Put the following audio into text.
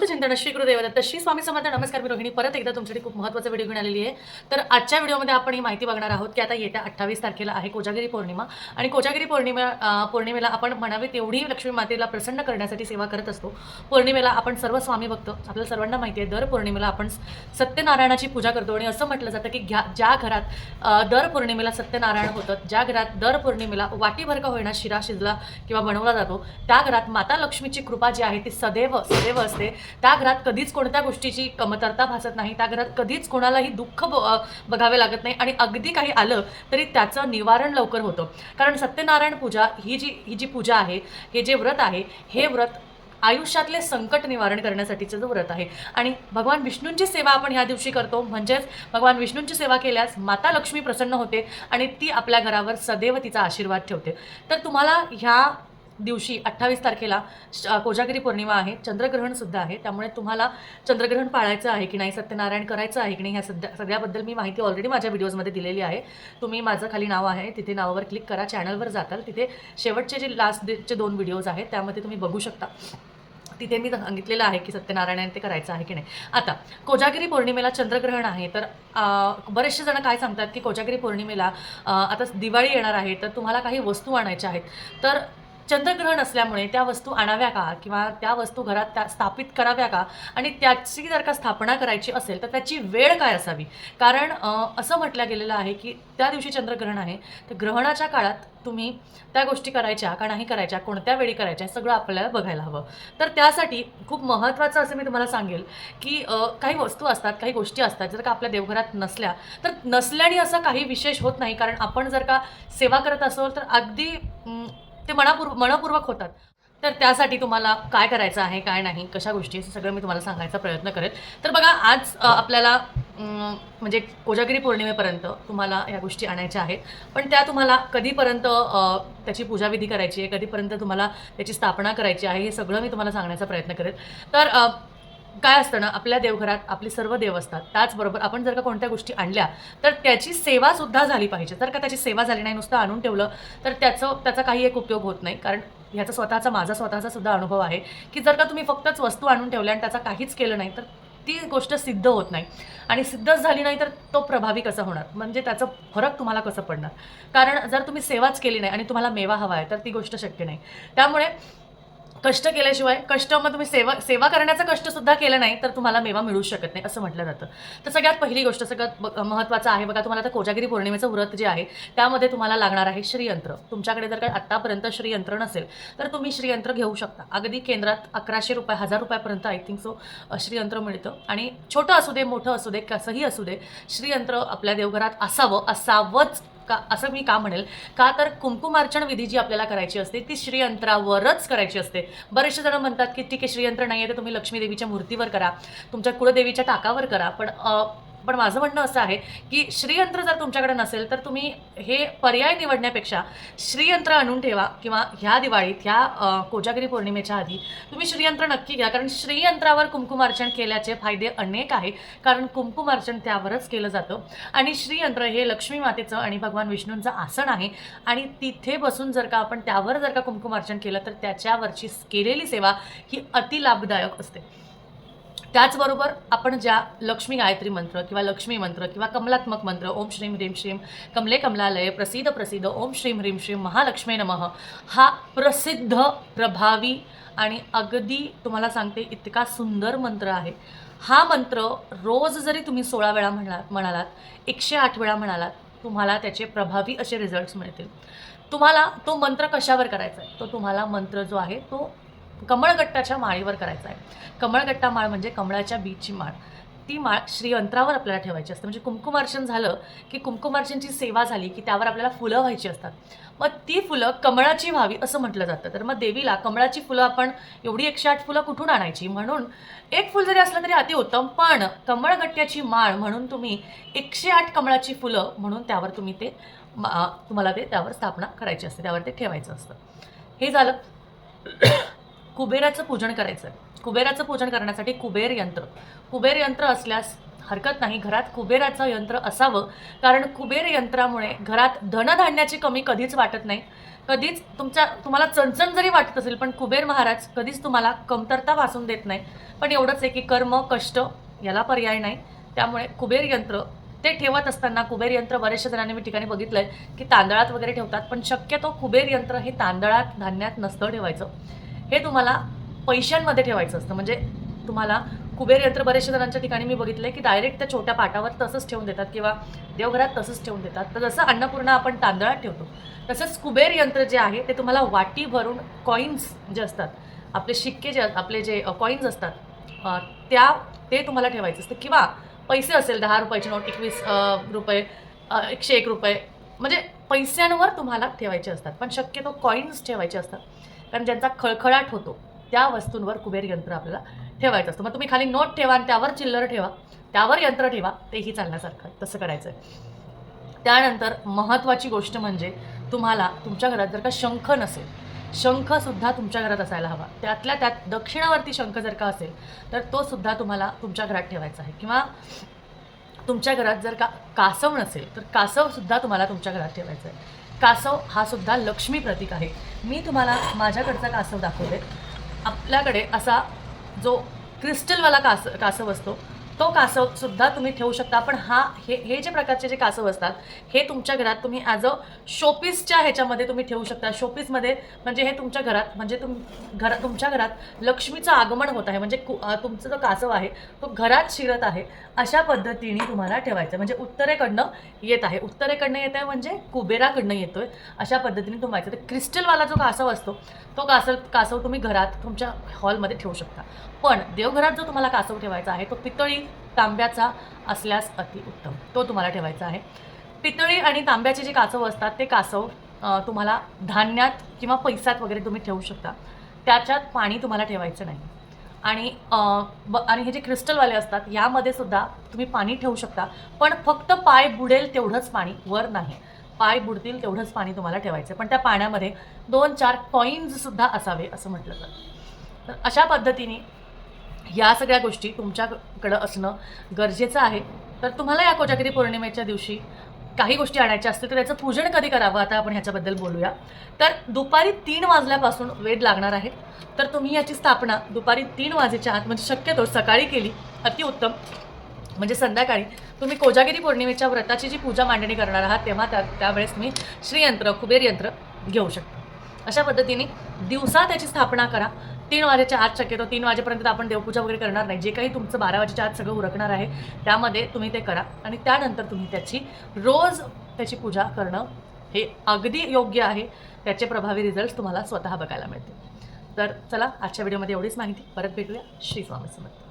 अवधूत चिंतन श्री गुरुदेवदत्त श्री स्वामी समर्थ नमस्कार मी रोहिणी. परत एकदा तुमच्यासाठी खूप महत्त्वाचा व्हिडिओ घेऊन आलेली आहे. तर आजच्या व्हिडिओमध्ये आपण ही माहिती बघणार आहोत की आता येत्या अठ्ठावीस तारखेला आहे कोजागिरी पौर्णिमा. आणि कोजागिरी पौर्णिमा पौर्णिमेला आपण म्हणावे तेवढी लक्ष्मी मातेला प्रसन्न करण्यासाठी सेवा करत असतो. पौर्णिमेला आपण सर्व स्वामी बघतो आपल्याला सर्वांना माहिती आहे दर पौर्णिमेला आपण सत्यनारायणाची पूजा करतो. आणि असं म्हटलं जातं की घ्या ज्या घरात दर पौर्णिमेला सत्यनारायण होतं ज्या घरात दर पौर्णिमेला वाटीभर का होईना शिरा शिजला किंवा बनवला जातो त्या घरात माता लक्ष्मीची कृपा जी आहे ती सदैव सदैव असते. त्या घरात कधीच कोणत्या गोष्टीची कमतरता भासत नाही त्या घरात कधीच कोणालाही दुःख ब- बघावे लागत नाही आणि अगदी काही आलं तरी त्याचं निवारण लवकर होतं. कारण सत्यनारायण पूजा ही जी ही जी पूजा आहे हे जे व्रत आहे हे व्रत आयुष्यातले संकट निवारण करण्यासाठीचं जो व्रत आहे. आणि भगवान विष्णूंची सेवा आपण ह्या दिवशी करतो. म्हणजेच भगवान विष्णूंची सेवा केल्यास माता लक्ष्मी प्रसन्न होते आणि ती आपल्या घरावर सदैव तिचा आशीर्वाद ठेवते. तर तुम्हाला ह्या दिवशी अठ्ठावीस तारखेला श- कोजागिरी पौर्णिमा आहे. चंद्रग्रहण सुद्धा आहे. त्यामुळे तुम्हाला चंद्रग्रहण पाळायचं आहे की नाही सत्यनारायण करायचं आहे की नाही ह्या सध्या सगळ्याबद्दल मी माहिती ऑलरेडी माझ्या व्हिडिओजमध्ये दिलेली आहे. तुम्ही माझं खाली नाव आहे तिथे नावावर क्लिक करा चॅनलवर जाताल. तिथे शेवटचे जे लास्ट डेचे दोन व्हिडिओज आहेत त्यामध्ये तुम्ही बघू शकता. तिथे मी सांगितलेलं आहे की सत्यनारायण ते करायचं आहे की नाही. आता कोजागिरी पौर्णिमेला चंद्रग्रहण आहे तर बरेचसे जण काय सांगतात की कोजागिरी पौर्णिमेला आता दिवाळी येणार आहे तर तुम्हाला काही वस्तू आणायच्या आहेत. तर चंद्रग्रहण असल्यामुळे त्या वस्तू आणाव्या का? किंवा त्या वस्तू घरात त्या स्थापित कराव्या का? आणि त्याची जर का स्थापना करायची असेल तर त्याची वेळ काय असावी? कारण असं म्हटलं गेलेलं आहे की त्या दिवशी चंद्रग्रहण आहे तर ग्रहणाच्या काळात तुम्ही त्या गोष्टी करायच्या का नाही करायच्या कोणत्या वेळी करायच्या सगळं आपल्याला बघायला हवं. तर त्यासाठी खूप महत्त्वाचं असं मी तुम्हाला सांगेल की काही वस्तू असतात काही गोष्टी असतात जर का आपल्या देवघरात नसल्या तर नसल्याने असं काही विशेष होत नाही. कारण आपण जर का सेवा करत असो तर अगदी ते मनापूर्व मनपूर्वक होतात. तर त्यासाठी तुम्हाला काय करायचं आहे काय नाही कशा गोष्टी असं सगळं मी तुम्हाला सांगायचा प्रयत्न करेल. तर बघा आज आपल्याला म्हणजे कोजागिरी पौर्णिमेपर्यंत तुम्हाला या गोष्टी आणायच्या आहेत. पण त्या तुम्हाला कधीपर्यंत त्याची पूजाविधी करायची आहे कधीपर्यंत तुम्हाला त्याची स्थापना करायची आहे हे सगळं मी तुम्हाला सांगण्याचा प्रयत्न करेल. तर काय असतं ना आपल्या देवघरात आपले सर्व देव असतात. त्याचबरोबर आपण जर का कोणत्या गोष्टी आणल्या तर त्याची सेवा सुद्धा झाली पाहिजे. जर का त्याची सेवा झाली नाही नुसतं आणून ठेवलं तर त्याचं त्याचा काही एक उपयोग होत नाही. कारण ह्याचा स्वतःचा माझा स्वतःचा सुद्धा अनुभव आहे की जर का तुम्ही फक्तच वस्तू आणून ठेवल्या आणि त्याचा काहीच केलं नाही तर ती गोष्ट सिद्ध होत नाही. आणि सिद्धच झाली नाही तर तो प्रभावी कसा होणार? म्हणजे त्याचं फरक तुम्हाला कसं पडणार? कारण जर तुम्ही सेवाच केली नाही आणि तुम्हाला मेवा हवा आहे तर ती गोष्ट शक्य नाही. त्यामुळे कष्ट केल्याशिवाय कष्ट मग तुम्ही सेवा सेवा करण्याचं कष्ट सुद्धा केलं नाही तर तुम्हाला मेवा मिळू शकत नाही असं म्हटलं जातं. तर सगळ्यात पहिली गोष्ट सगळ्यात ब- महत्त्वाचं आहे बघा तुम्हाला आता कोजागिरी पौर्णिमेचं व्रत जे आहे त्यामध्ये तुम्हाला लागणार आहे श्रीयंत्र. तुमच्याकडे जर काही आत्तापर्यंत श्रीयंत्र नसेल तर तुम्ही श्रीयंत्र घेऊ शकता. अगदी केंद्रात अकराशे रुपये हजार रुपयापर्यंत आय थिंक सो श्रीयंत्र मिळतं. आणि छोटं असू दे मोठं असू दे कसंही असू दे श्रीयंत्र आपल्या देवघरात असावं असावंच. का असं मी का म्हणेल? का तर कुंकुमार्चन विधी जी आपल्याला करायची असते ती श्रीयंत्रावरच करायची असते. बरेचसे जण म्हणतात की ठीक आहे श्रीयंत्र नाही आहे तर तुम्ही लक्ष्मी देवीच्या मूर्तीवर करा. तुमच्या कुळदेवीच्या टाकावर करा. पण पण माझं म्हणणं असं आहे की श्रीयंत्र जर तुमच्याकडे नसेल तर तुम्ही हे पर्याय निवडण्यापेक्षा श्रीयंत्र आणून ठेवा किंवा ह्या दिवाळीत ह्या कोजागिरी पौर्णिमेच्या आधी तुम्ही श्रीयंत्र नक्की घ्या. कारण श्रीयंत्रावर कुंकुमार्चन केल्याचे फायदे अनेक आहे कारण कुंकुमार्चन त्यावरच केलं जातं. आणि श्रीयंत्र हे लक्ष्मी मातेचं आणि भगवान विष्णूंचं आसन आहे. आणि तिथे बसून जर का आपण त्यावर जर का कुंकुमार्चन केलं तर त्याच्यावरची केलेली सेवा ही अति लाभदायक असते. त्याचबरोबर आपण ज्या लक्ष्मी गायत्री मंत्र किंवा लक्ष्मी मंत्र किंवा कमलात्मक मंत्र ओम श्रीम ह्रीम श्रीम कमले कमलालय प्रसिद्ध प्रसिद्ध ओम श्रीम ह्रीम श्रीम महालक्ष्मी नमः हा प्रसिद्ध प्रभावी आणि अगदी तुम्हाला सांगते इतका सुंदर मंत्र आहे. हा मंत्र रोज जरी तुम्ही सोळा वेळा म्हणा म्हणालात एकशे आठ वेळा म्हणालात तुम्हाला त्याचे प्रभावी असे रिझल्ट्स मिळतील. तुम्हाला तो मंत्र कशावर करायचा आहे? तो तुम्हाला मंत्र जो आहे तो कमळगट्टाच्या माळीवर करायचा आहे. कमळगट्टा माळ म्हणजे कमळाच्या बीचची माळ. ती माळ श्रीयंत्रावर आपल्याला ठेवायची असते. म्हणजे कुंकुमार्चन झालं की कुंकुमार्चनची सेवा झाली की त्यावर आपल्याला फुलं व्हायची असतात. मग ती फुलं कमळाची व्हावी असं म्हटलं जातं. तर मग देवीला कमळाची फुलं आपण एवढी एकशे आठ फुलं कुठून आणायची? म्हणून एक फुल जरी असलं तरी अतिउत्तम पण कमळगट्ट्याची माळ म्हणून तुम्ही एकशे आठ कमळाची फुलं म्हणून त्यावर तुम्ही ते मा- तुम्हाला ते त्यावर स्थापना करायची असते. त्यावर ते ठेवायचं असतं. हे झालं. कुबेराचं पूजन करायचं. आहे कुबेराचं पूजन करण्यासाठी कुबेर यंत्र. कुबेर यंत्र असल्यास हरकत नाही घरात कुबेराचं यंत्र असावं. कारण कुबेर यंत्रामुळे घरात धनधान्याची कमी कधीच वाटत नाही. कधीच तुमच्या तुम्हाला चणचण जरी वाटत असेल पण कुबेर महाराज कधीच तुम्हाला कमतरता भासून देत नाही. पण एवढंच आहे की कर्म कष्ट याला पर्याय नाही. त्यामुळे कुबेर यंत्र ते ठेवत असताना कुबेर यंत्र बऱ्याचशा जणांनी मी ठिकाणी बघितलं आहे की तांदळात वगैरे ठेवतात. पण शक्यतो कुबेर यंत्र हे तांदळात धान्यात नसतं ठेवायचं. हे तुम्हाला पैशांमध्ये ठेवायचं असतं. म्हणजे तुम्हाला कुबेर यंत्र बऱ्याचशा जणांच्या ठिकाणी मी बघितलं आहे की डायरेक्ट त्या छोट्या पाटावर तसंच ठेवून देतात किंवा देवघरात तसंच ठेवून देतात. तर जसं अन्नपूर्णा आपण तांदळात ठेवतो तसंच कुबेर यंत्र जे आहे ते तुम्हाला वाटी भरून कॉईन्स जे असतात आपले शिक्के जे आपले जे कॉईन्स असतात त्या ते तुम्हाला ठेवायचं असतं. किंवा पैसे असेल दहा रुपयाची नोट एकवीस रुपये एकशे एक रुपये म्हणजे पैशांवर तुम्हाला ठेवायचे असतात. पण शक्यतो कॉईन्स ठेवायचे असतात. कारण ज्यांचा खळखळाट होतो त्या वस्तूंवर कुबेर यंत्र आपल्याला ठेवायचं असतं. मग तुम्ही खाली नोट ठेवा आणि त्यावर चिल्लर ठेवा त्यावर यंत्र ठेवा तेही चालण्यासारखं तसं करायचं आहे त्यानंतर महत्त्वाची गोष्ट म्हणजे तुम्हाला तुमच्या घरात जर का शंख नसेल शंखसुद्धा तुमच्या घरात असायला हवा. त्यातल्या त्यात दक्षिणावरती शंख जर का असेल तर तो सुद्धा तुम्हाला तुमच्या घरात ठेवायचा आहे. किंवा तुमच्या घरात जर का कासव नसेल तर कासवसुद्धा तुम्हाला तुमच्या घरात ठेवायचं आहे. कासव हा सुद्धा लक्ष्मी प्रतीक आहे. मी तुम्हाला माझ्याकडचा कासव दाखवते. आपल्याकडे असा जो क्रिस्टलवाला कास कासव असतो तो कासव सुद्धा तुम्ही ठेवू शकता. पण हा हे हे जे प्रकारचे जे कासव असतात हे तुमच्या घरात तुम्ही ॲज अ शोपीसच्या ह्याच्यामध्ये तुम्ही ठेवू शकता. शोपीसमध्ये म्हणजे हे तुमच्या घरात म्हणजे तुम घरा तुमच्या घरात लक्ष्मीचं आगमन होत आहे. म्हणजे कु तुमचं जो कासव आहे तो घरात शिरत आहे. अशा पद्धतीने तुम्हाला ठेवायचं म्हणजे उत्तरेकडनं येत आहे. उत्तरेकडनं येत आहे म्हणजे कुबेराकडनं येतोय. अशा पद्धतीने तुम्हाला तर क्रिस्टलवाला जो कासव असतो तो कासव कासव तुम्ही घरात तुमच्या हॉलमध्ये ठेवू शकता. पण देवघरात जो तुम्हाला कासव ठेवायचा आहे तो पितळी तांब्याचा असल्यास अतिउत्तम तो तुम्हाला ठेवायचा आहे. पितळी आणि तांब्याचे जे कासव असतात ते कासव तुम्हाला धान्यात किंवा पैसात वगैरे तुम्ही ठेवू शकता. त्याच्यात पाणी तुम्हाला ठेवायचं नाही. आणि ब आणि हे जे क्रिस्टलवाले असतात यामध्ये सुद्धा तुम्ही पाणी ठेवू शकता. पण फक्त पाय बुडेल तेवढंच पाणी वर नाही. पाय बुडतील तेवढंच पाणी तुम्हाला ठेवायचं पण त्या पाण्यामध्ये दोन चार कॉईन्ससुद्धा असावे असं म्हटलं जातं. तर अशा पद्धतीने या सगळ्या गोष्टी तुमच्याकडं असणं गरजेचं आहे. तर तुम्हाला या कोजागिरी पौर्णिमेच्या दिवशी काही गोष्टी आणायच्या असतील तर त्याचं पूजन कधी करावं? आता आपण ह्याच्याबद्दल बोलूया. तर दुपारी तीन वाजल्यापासून वेद लागणार आहे. तर तुम्ही याची स्थापना दुपारी तीन वाजेच्या आत म्हणजे शक्यतो सकाळी केली अतिउत्तम म्हणजे संध्याकाळी तुम्ही कोजागिरी पौर्णिमेच्या व्रताची जी पूजा मांडणी करणार आहात तेव्हा त्या त्यावेळेस तुम्ही श्रीयंत्र कुबेर यंत्र घेऊ शकता. अशा पद्धतीने दिवसा त्याची स्थापना करा. तीन वाजेच्या आत शक्यतो तीन वाजेपर्यंत आपण देवपूजा वगैरे करणार नाही. जे काही तुमचं बारा वाजेच्या आत सगळं उरकणार आहे त्यामध्ये तुम्ही ते करा. आणि त्यानंतर तुम्ही त्याची रोज त्याची पूजा करणं हे अगदी योग्य आहे. त्याचे प्रभावी रिझल्ट तुम्हाला स्वतः बघायला मिळतील. तर चला आजच्या व्हिडिओमध्ये एवढीच माहिती. परत भेटूया. श्री स्वामी समर्थ.